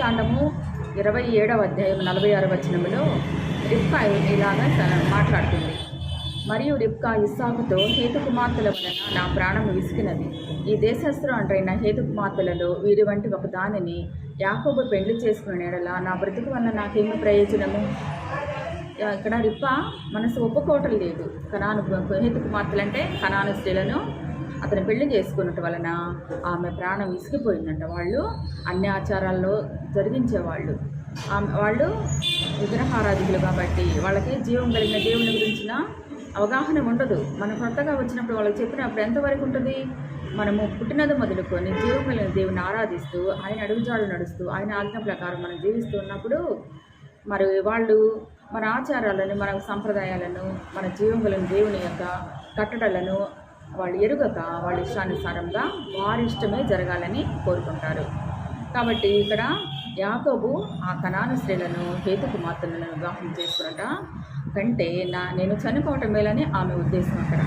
కాండము ఇరవై ఏడవ అధ్యాయం నలభై ఆరు వచనంలో రిప్కా ఇలాగా మాట్లాడుతుంది. మరియు రిప్కా ఇస్సాకుతో హేతు కుమార్తెల వలన నా ప్రాణం విసికినది ఈ దేశస్థులు అంటైన హేతు వీరి వంటి ఒక దానిని యాకోబు పెళ్ళి చేసుకున్న ఎడల నా బ్రతుకు వల్ల నాకేమి ప్రయోజనము? ఇక్కడ రిప్ప మనసు ఒప్పుకోవటం లేదు. కనాను హేతు కణాను అంటే కనాను స్త్రీలను అతను పెళ్ళి చేసుకున్నట్టు వలన ఆమె ప్రాణం విసిగిపోయిందంట వాళ్ళు అన్ని ఆచారాల్లో జరిగించేవాళ్ళు. ఆమె వాళ్ళు విగ్రహారాధికులు కాబట్టి వాళ్ళకి జీవం కలిగిన దేవుని గురించిన అవగాహన ఉండదు. మనం కొత్తగా వచ్చినప్పుడు వాళ్ళకి చెప్పినప్పుడు ఎంతవరకు ఉంటుంది? మనము పుట్టినది మొదలుకొని జీవం కలిగిన దేవుని ఆరాధిస్తూ ఆయన అడుగుజాడలు నడుస్తూ ఆయన ఆజ్ఞ ప్రకారం మనం జీవిస్తూ ఉన్నప్పుడు మరి వాళ్ళు మన ఆచారాలను మన సంప్రదాయాలను మన జీవం కలిగిన దేవుని యొక్క కట్టడలను వాళ్ళు ఎరుగక వాళ్ళ ఇష్టానుసారంగా వారి ఇష్టమే జరగాలని కోరుకుంటారు. కాబట్టి ఇక్కడ యాకోబు ఆ కణాను స్త్రీలను హేతు కుమార్తెలను వివాహం చేసుకున్నట కంటే నా నేను చనిపోవటం మేలని ఆమె ఉద్దేశం అక్కడ.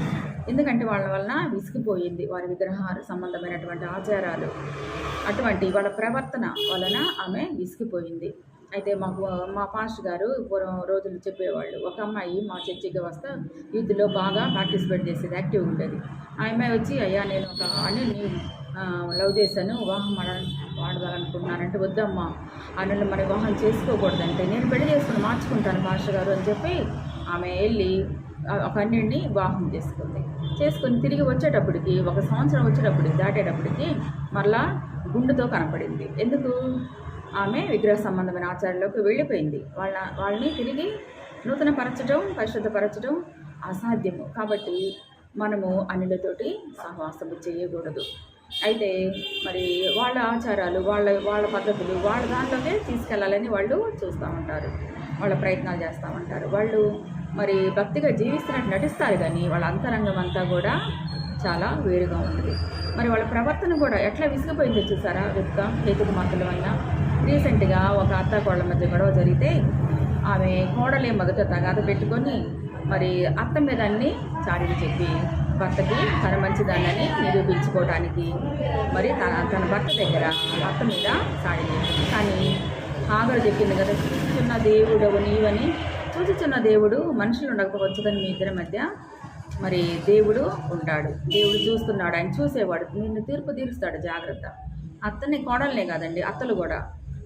ఎందుకంటే వాళ్ళ వలన విసిగిపోయింది వారి విగ్రహాల సంబంధమైనటువంటి ఆచారాలు. అటువంటి వాళ్ళ ప్రవర్తన వలన ఆమె విసిగిపోయింది. అయితే మాకు మా పాస్టర్ గారు పూర్వం రోజులు చెప్పేవాళ్ళు. ఒక అమ్మాయి మా చర్చికి వస్తే యూత్లో బాగా పార్టిసిపేట్ చేసేది యాక్టివ్ ఉండేది. ఆ అమ్మాయి వచ్చి అయ్యా నేను ఒక అనిల్ని లవ్ చేశాను వివాహం ఆడ వాడదాలనుకుంటున్నానంటే వద్దమ్మా. అనిల్ని మరి వివాహం చేసుకోకూడదంటే నేను పెళ్ళి చేసుకుని మార్చుకుంటాను పాస్టర్ గారు అని చెప్పి ఆమె వెళ్ళి ఒక అన్నింటిని వివాహం చేసుకుంది. చేసుకుని తిరిగి వచ్చేటప్పటికి ఒక సంవత్సరం వచ్చేటప్పటికి దాటేటప్పటికి మరలా గుండెతో కనపడింది. ఎందుకు? ఆమె విగ్రహ సంబంధమైన ఆచారంలోకి వెళ్ళిపోయింది. వాళ్ళ వాళ్ళని తిరిగి నూతనపరచడం పరిశుద్ధపరచడం అసాధ్యము. కాబట్టి మనము అన్నిలతోటి సహవాసము చేయకూడదు. అయితే మరి వాళ్ళ ఆచారాలు వాళ్ళ వాళ్ళ పద్ధతులు వాళ్ళ దాంట్లోనే తీసుకెళ్ళాలని వాళ్ళు చూస్తూ ఉంటారు. వాళ్ళ ప్రయత్నాలు చేస్తూ ఉంటారు. వాళ్ళు మరి భక్తిగా జీవిస్తున్నట్టు నటిస్తారు కానీ వాళ్ళ అంతరంగం అంతా కూడా చాలా వేరుగా ఉంటుంది మరి వాళ్ళ ప్రవర్తన కూడా ఎట్లా విసిగిపోయిందో చూసారా? విత్త హేతుకు మాటల రీసెంట్గా ఒక అత్త కోళ్ళ మధ్య గొడవ జరిగితే ఆమె కోడలే మొదట తగాద పెట్టుకొని మరి అత్త మీద అన్ని చాడీలు చెప్పి భర్తకి తన మంచిదాన్ని నిరూపించుకోవడానికి మరి తన తన భర్త దగ్గర అత్త మీద చాడీలు చెప్పింది కానీ ఆగడు చెప్పింది కదా చూచుచున్న దేవుడు నీవని? చూచుచున్న దేవుడు మనుషులు కానీ మీ ఇద్దరి మధ్య మరి దేవుడు ఉంటాడు. దేవుడు చూస్తున్నాడు ఆయన చూసేవాడు. నిన్ను తీర్పు తీరుస్తాడు జాగ్రత్త. అత్తని కోడలనే కాదండి అత్తలు కూడా.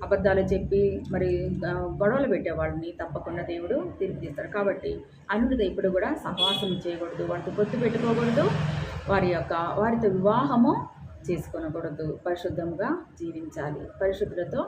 అబద్ధాలు చెప్పి మరి గొడవలు పెట్టేవాళ్ళని తప్పకుండా దేవుడు తిరిగి తీస్తాడు కాబట్టి అనుడితో ఇప్పుడు కూడా సహవాసం చేయకూడదు వాటితో పొత్తు పెట్టుకోకూడదు వారి యొక్క వారితో వివాహము చేసుకొనకూడదు. పరిశుద్ధంగా జీవించాలి. పరిశుద్ధులతో